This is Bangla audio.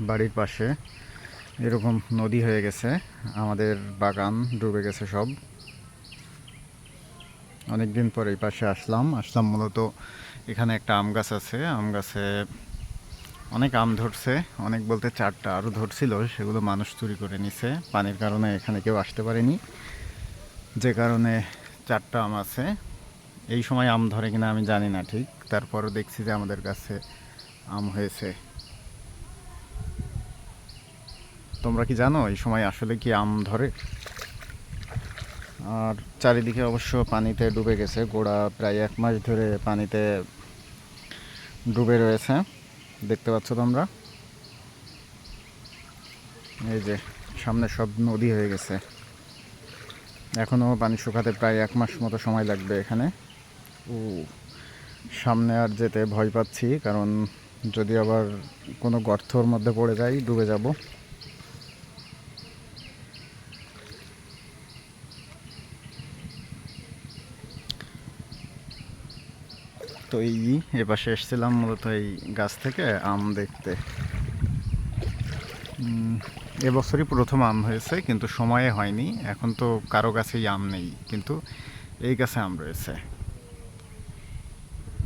বাড়ির পাশে। এরকম নদী হয়ে গেছে। আমাদের বাগান ডুবে গেছে সব। অনেক দিন পর এই পাশে আসলাম। আসলাম মূলত এখানে একটা আম গাছ আছে। আম গাছে অনেক আম ধরছে। অনেক বলতে চারটা আরও ধরছিল। সেগুলো মানুষ চুরি করে নিছে। পানির কারণে এখানে কেউ আসতে পারেনি। যে কারণে চারটা আম আছে। এই সময় আম ধরে কিনা আমি জানি না ঠিক। তারপরও দেখছি যে আমাদের কাছে আম হয়েছে। তোমরা কি জানো, এই সময় আসলে কি আম ধরে? আর চারিদিকে অবশ্য পানিতে ডুবে গেছে। গোড়া প্রায় এক মাস ধরে পানিতে ডুবে রয়েছে। দেখতে পাচ্ছ তোমরা? এই যে, সামনে সব নদী হয়ে গেছে। এখনও পানি শুকাতে প্রায় এক মাস মতো সময় লাগবে এখানে। ও, সামনে আর যেতে ভয় পাচ্ছি, কারণ যদি আবার কোনো গর্তর মধ্যে পড়ে যাই, ডুবে যাব। তো এই এপাশে এসেছিলাম মূলত এই গাছ থেকে আম দেখতে। এবছরই প্রথম আম হয়েছে, কিন্তু সময়ে হয়নি। এখন তো কারও গাছেই আম নেই, কিন্তু এই গাছে আম রয়েছে।